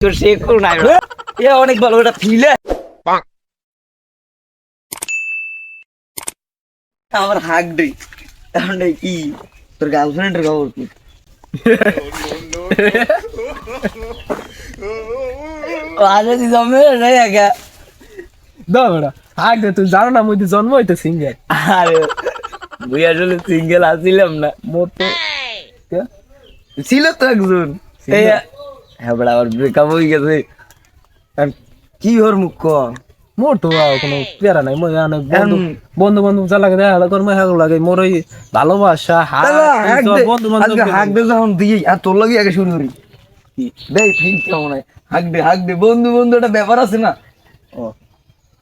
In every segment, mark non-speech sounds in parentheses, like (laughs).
তোর সে নাই এ অনেক ভালো ওটা ফিলে আমার হাক দে। এখন কি? তোর গার্লফ্রেন্ডের খবর কি? আরে দি জমে আগা? দাও বেটা হাক দে তুই জানো না মুই তো জন্ম হইতে সিঙ্গেল আরে আসলে সিঙ্গেল আসছিলাম না। মোর ছিল তো একজন। হ্যাঁ বড় আমার ব্রেকআপ হয়ে গেছে। কি ওর মুখ ক মোর তো কোনো প্যারা নাই মই অনেক বন্ধু বন্ধু বান্ধব যা লাগে দেখা কর মই হাগল লাগে। মোর ওই ভালোবাসা বন্ধু বান্ধব আজকে দে যখন দিই আর তোর লাগি আগে শুরু করি। দেই ঠিক কেমন হাক দে হাক দে। বন্ধু বন্ধু একটা ব্যাপার আছে না? ও।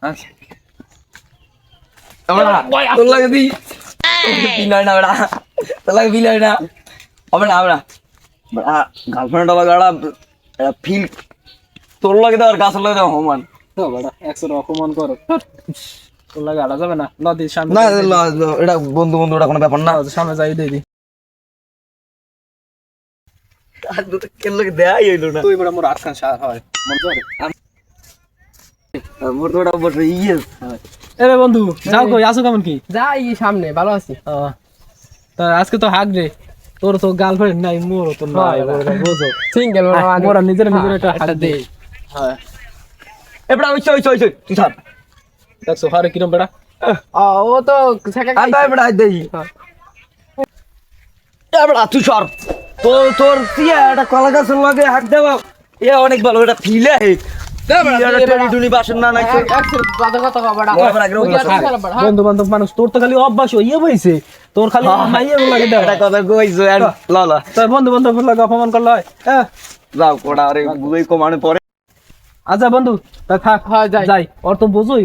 আচ্ছা। তোর লাগে দি বিলয় না বেড়া। তোর লাগে বিলয় না। হবে না হবে গার্লফ্রেন্ড একটা ফিল তোর লাগে দেওয়ার গাছের লাগে তো একশো অপমান করো। তোর লাগে আলা যাবে না? নদীর সামনে না এটা বন্ধু বন্ধু ওটা কোনো ব্যাপার না। সামনে যাই দিয়ে দি। কেন লাগে দেয়াই হইল না। তুই বেটা মোর আটখান সার হয়। মোর তো ওটা বসে ইয়ে। এরে বন্ধু যাও কই আসো কেমন কি? যাই সামনে ভালো আছি। আজকে তো হাক রে। তোর তো গার্লফ্রেন্ড নাই মোর তো নাই বোঝো। সিঙ্গেল মোরা নিজের নিজের একটা হাত দে হ্যাঁ। এবড়া ওইছে তুই থাক দেখছ হারে কিরম বেটা? ও তো এবড়া দেই। এবড়া তুই সর। তোর তোর একটা কলা গাছের লাগে হাত দেওয়া। এ অনেক ভালো এটা ফিলে বন্ধু বান্ধব মানুষ তোর তো খালি অভ্যাস হইয়ে বইছে। তোর খালি মাইয়া লাগে এটা কথা কইছো আর ল ল। তোর বন্ধু বান্ধব লাগে অপমান করল হয়। হ্যাঁ। যাও কোড়া আরে বুঝই কমানে পরে। আচ্ছা বন্ধু তা থাক। হ্যাঁ, যাই। যাই ওর তো বোঝোই।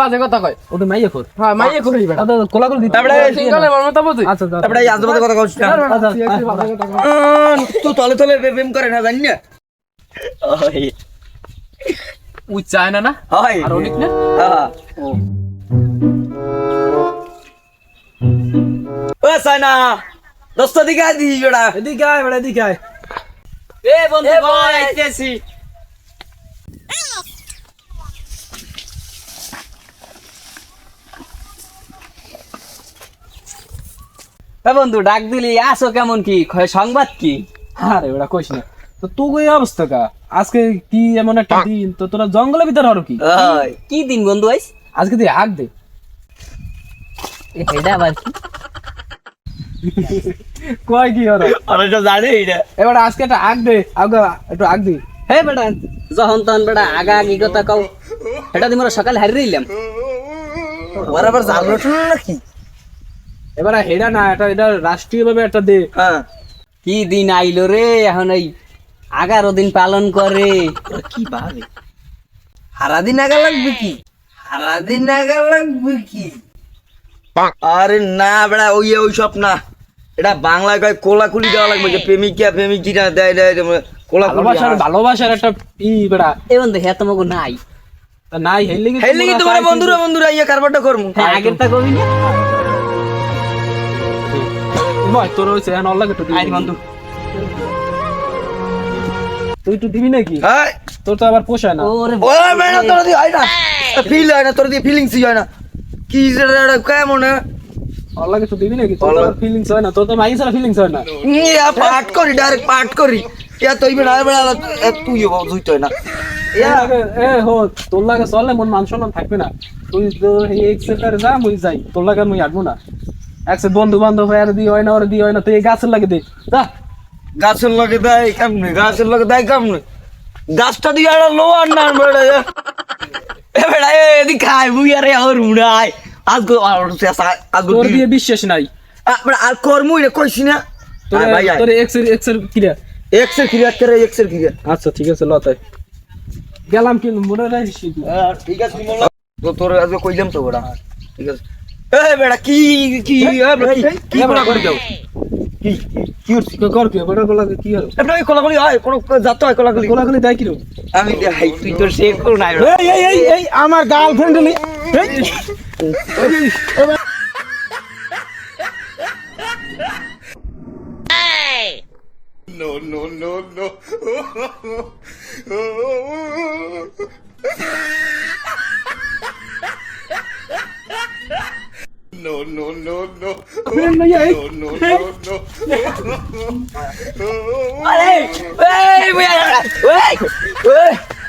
বাজে কথা কয়। ও তো মাইয়া হ্যাঁ মাইয়ে করি আচ্ছা কোলা করে দিতে তারপরে আচ্ছা এই কথা কইছ না। আচ্ছা, বাজে কথা তলে তলে প্রেম করে না জানি না? ওই উচ্চায় না না হয়। আর অনেক না? হ্যাঁ। ও। সাইনা দোস্ত দিকে দি জোড়া এদিকে আয় বেটা এদিকে আয়। এ বন্ধু ভাই আইতেছি। বন্ধু ডাক দিলি আসো কেমন কি? খয় সংবাদ কি? আরে ওরা কইস না। তো এই অবস্থা কা আজকে কি এমন একটা দিন? তো তোরা জঙ্গলের ভিতর কি? কি দিন বন্ধু আইস? আজকে তুই হাক দে। এটা আবার কি? কয় কি ওরা অনেকটা জানে এটা। এবার আজকে একটা আগ দে। আগ একটু আগ দি। হে বেটা যখন তখন বেটা আগা আগি কথা কও এটা দি মোরা সকালে হারিয়ে দিলাম ওর আবার জানলো নাকি? এবার হেডা না এটা এটা রাষ্ট্রীয় ভাবে একটা দে। হ্যাঁ। কি দিন আইলো রে এখন এই এগারো দিন পালন করে। কি ভাবে? সারাদিন আগা লাগবে কি? সারাদিন আগা লাগবে কি? আরে না বেড়া ওই ওই সব না এটা বাংলায় কয় কোলাকুলি দেওয়া লাগবে যে প্রেমিকা প্রেমিকিরা দেয় দেয় দেয়, কোলাকুলি ভালোবাসার ভালোবাসার একটা ই বেড়া। এবং তো হ্যাঁ তোমাকে নাই। নাই হেললে কি হেলে কি তোমার বন্ধুরা বন্ধুরা ইয়ে কারবারটা করমু আগের তা কবি না? ভাই তোর হইছে এখন অল্লাহ একটু আইনি বন্ধু। তুই একটু দিবি নাকি? হ্যাঁ। তোর তো আবার পোষায় না। ওরে ও ম্যাডাম তোর দিয়ে হয় না। ফিল হয় না তোর দিয়ে ফিলিংস হয় না। কি যে কেমন অল্লাহ একটু দিবি নাকি? তোর ফিলিংস হয় না তোর তো মাই ছাড়া ফিলিংস হয় না। ইয়া পাঠ করি ডাইরেক্ট পাঠ করি। ইয়া তুই বেড়া বেড়া তুই বুঝতে হয় না। ইয়া। এ হো তোর লাগে চলে মন মান সম্মান থাকবে না। তুই তো এই এক সেক্টরে যা মুই যাই। তোর লাগে মুই হাঁটবো না। একসে বন্ধু বান্ধব আর দি হয় না ওর দি হয় না তুই গাছের লাগে দে। যা। গাছের লগে দেয় কেমনে? গাছের লগে দেয় কেমনে? গাছটা দিয়ে একটা লোয়ার না বেড়া এ বেড়া এ এদিক খাই বুই আরে আর উড়াই আজকে আজকে তোর দিয়ে বিশ্বাস নাই। আর কর্মই রে কইছি না। তোর ভাই। তোর এক্সের এক্সের কিরা এক্সের ক্রিয়া করে এক্সের ক্রিয়া? আচ্ছা ঠিক আছে লতাই গেলাম কি মনে রাখিস তুই ঠিক আছে তো তোর আজকে কইলাম তো বেড়া ঠিক আছে। এ বেড়া কি কি কি কি করে দাও কি? কি হচ্ছে? কর কি বড় গলা কি হলো এটা ওই কোলাগুলি হয় কোন যাতো হয় কোলাগুলি। গলা দেয় কি আমি দেখাই তুই তোর এই এই এই এই আমার গার্লফ্রেন্ড নি no, no, no, no. (laughs) no, no, no, no. Abre No! No! No! No, no, no, no. Olé! Ei, mulher! Ei! Ei!